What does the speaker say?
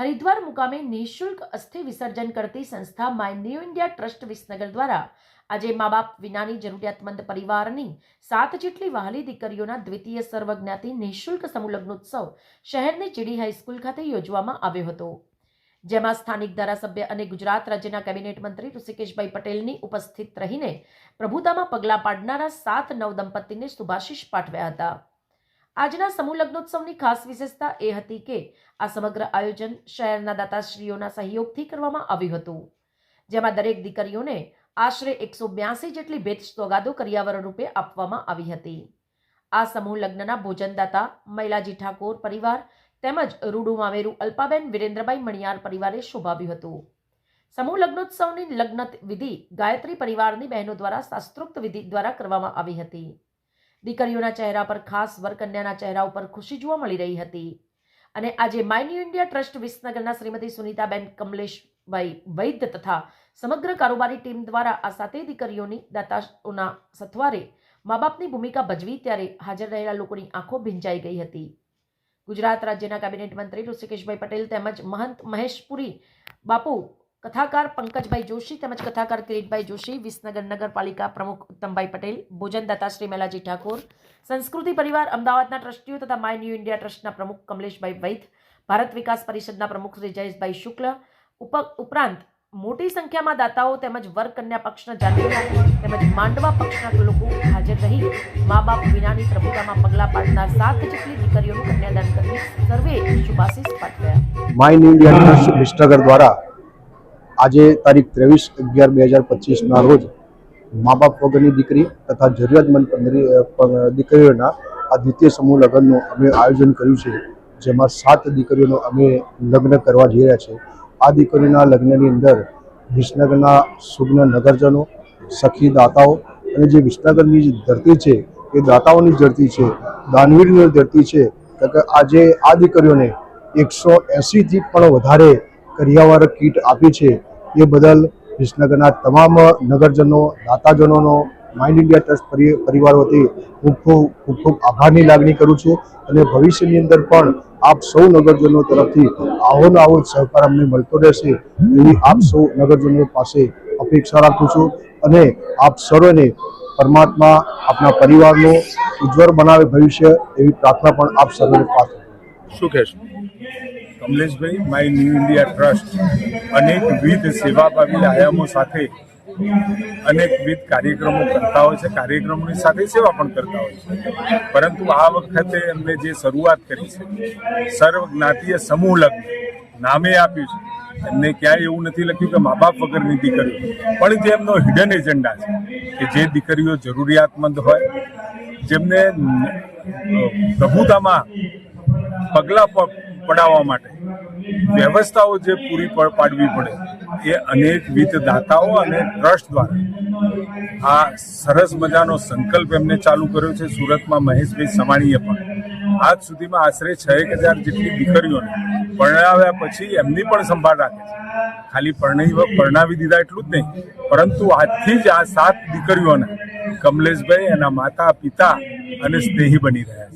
હરિદ્વાર મુકામે નિઃશુલ્ક અસ્થિ વિસર્જન કરતી સંસ્થા my new India trust Visnagar દ્વારા આજે મા બાપ વિનાની જરૂરિયાતમંદ પરિવારની સાત જેટલી વહાલી દીકરીઓના દ્વિતીય સર્વજ્ઞાતિ નિઃશુલ્ક સમુલગ્નોત્સવ શહેરની ચીડી હાઈસ્કૂલ ખાતે યોજવામાં આવ્યો હતો. જેમાં સ્થાનિક ધારાસભ્ય અને ગુજરાત રાજ્યના કેબિનેટ મંત્રી ઋષિકેશભાઈ પટેલની ઉપસ્થિત રહીને પ્રભુતામાં પગલાં પાડનારા સાત નવ દંપતીને શુભાશીષ પાઠવ્યા હતા. આજના સમૂહ લગ્નોત્સવની ખાસ વિશેષતા એ હતી કે આ સમગ્ર આયોજન શહેરના દાતાશ્રીઓના સહયોગથી કરવામાં આવ્યું હતું. જેમાં દરેક દીકરીઓને આશરે એકસો બ્યાસી જેટલી ભેટ સોગાદો કરિયાવર રૂપે આપવામાં આવી હતી. આ સમૂહ લગ્નના ભોજનદાતા મૈલાજી ઠાકોર પરિવાર તેમજ રૂડુ મામેરુ અલ્પાબેન વિરેન્દ્રભાઈ મણિયાર પરિવારે શોભાવ્યું હતું. સમૂહ લગ્નોત્સવની લગ્ન વિધિ ગાયત્રી પરિવારની બહેનો દ્વારા શાસ્ત્રોક્ત વિધિ દ્વારા કરવામાં આવી હતી. દીકરીઓના ચહેરા પર ખાસ વરકન્યાના ચહેરા ઉપર ખુશી જોવા મળી રહી હતી. અને આજે માય ન્યૂ ઇન્ડિયા ટ્રસ્ટ વિસનગરના શ્રીમતી સુનીતાબેન કમલેશભાઈ વૈદ્ય તથા સમગ્ર કારોબારી ટીમ દ્વારા આ સાતેય દીકરીઓની દાતાઓના સથવારે મા બાપની ભૂમિકા ભજવી ત્યારે હાજર રહેલા લોકોની આંખો ભીંજાઈ ગઈ હતી. ગુજરાત રાજ્યના કેબિનેટ મંત્રી ઋષિકેશભાઈ પટેલ તેમજ મહંત મહેશપુરી બાપુ કથાકાર પંકજભાઈ જોશી તેમજ કથાકાર કિરીટભાઈ જોશી, વિસનગર નગરપાલિકા પ્રમુખ ઉત્તમભાઈ પટેલ, ભોજનદાતા શ્રી મેલાજી ઠાકોર, સંસ્કૃતિ પરિવાર અમદાવાદના ટ્રસ્ટીઓ તથા માય ન્યૂ ઇન્ડિયા ટ્રસ્ટના પ્રમુખ કમલેશભાઈ વૈદ, ભારત વિકાસ પરિષદના પ્રમુખ શ્રી જયેશભાઈ શુક્લ ઉપરાંત મોટી સંખ્યામાં દાતાઓ તેમજ વર કન્યા પક્ષના જાતિઓ તેમજ માંડવા પક્ષના લોકો હાજર રહી મા બાપ વિનાની પ્રભુતામાં પગલાં પાડનાર સાત જેટલી દીકરીઓનું કન્યાદાન કરી સર્વે શુભાશીષ પાઠવ્યા. My new India trust Visnagar દ્વારા આજે તારીખ ત્રેવીસ અગિયાર બે હજાર પચીસના રોજ મા બાપ વગરની દીકરી તથા જરૂરિયાતમંદ દીકરીઓના આ દ્વિતીય સમૂહ લગ્નનું અમે આયોજન કર્યું છે, જેમાં સાત દીકરીઓનો અમે લગ્ન કરવા જઈ રહ્યા છે. આ દીકરીઓના લગ્નની અંદર વિસનગરના સુગ્ન નગરજનો, સખી દાતાઓ અને જે વિસનગરની જે ધરતી છે, એ દાતાઓની ધરતી છે દાનવીરની ધરતી છે કે આજે આ દીકરીઓને એકસો એંસીથી પણ વધારે કરિયાવર કીટ આપી છે. એ બદલ વિસનગરના તમામ નગરજનો, દાતાજનોનો માઇન્ડ ઇન્ડિયા ટ્રસ્ટ પરી- પરિવાર હું ખૂબ ખૂબ ખૂબ આભારની લાગણી કરું છું અને ભવિષ્યની અંદર પણ આપ સૌ નગરજનો તરફથી આવો ને આવો સહકાર અમને મળતો રહેશે એવી આપ સૌ નગરજનો પાસે અપેક્ષા રાખું છું અને આપ સર્વને પરમાત્મા આપના પરિવારનું ઉજ્જવળ બનાવે ભવિષ્ય એવી પ્રાર્થના પણ આપ સર્વને પાત્ર શું કહેશો? Kamleshbhai, my new India trust અનેકવિધ સેવાભાવી આયામો સાથે અનેકવિધ કાર્યક્રમો કરતા હોય છે. કાર્યક્રમોની સાથે સેવા પણ કરતા હોય છે. પરંતુ આ વખતે એમને જે શરૂઆત કરી છે સર્વ જ્ઞાતીય સમૂહ લગ્ન, નામે આપ્યું છે. એમને ક્યાંય એવું નથી લખ્યું કે મા બાપ વગરની દીકરીઓ. પણ જે એમનો હિડન એજન્ડા છે, કે જે દીકરીઓ જરૂરિયાતમંદ હોય, જેમને પ્રભુતામાં પગલાં પડાવવા માટે. વ્યવસ્થાઓ જે પૂરી પાડવી પડે, એ અનેકવિધ દાતાઓ અને ટ્રસ્ટ દ્વારા. આ સરસ મજાનો સંકલ્પ એમને ચાલુ કર્યો છે સુરતમાં મહેશભાઈ સમાણીએ પણ. આજ સુધીમાં આશરે છ એક હજાર જેટલી દીકરીઓને પરણાવ્યા પછી એમની પણ સંભાળ રાખે છે. ખાલી પરણાવી પરણાવી દીધા એટલું જ નહીં, પરંતુ આજથી જ આ સાત દીકરીઓને કમલેશભાઈ, એના માતા, પિતા અને સ્નેહી બની રહ્યા છે.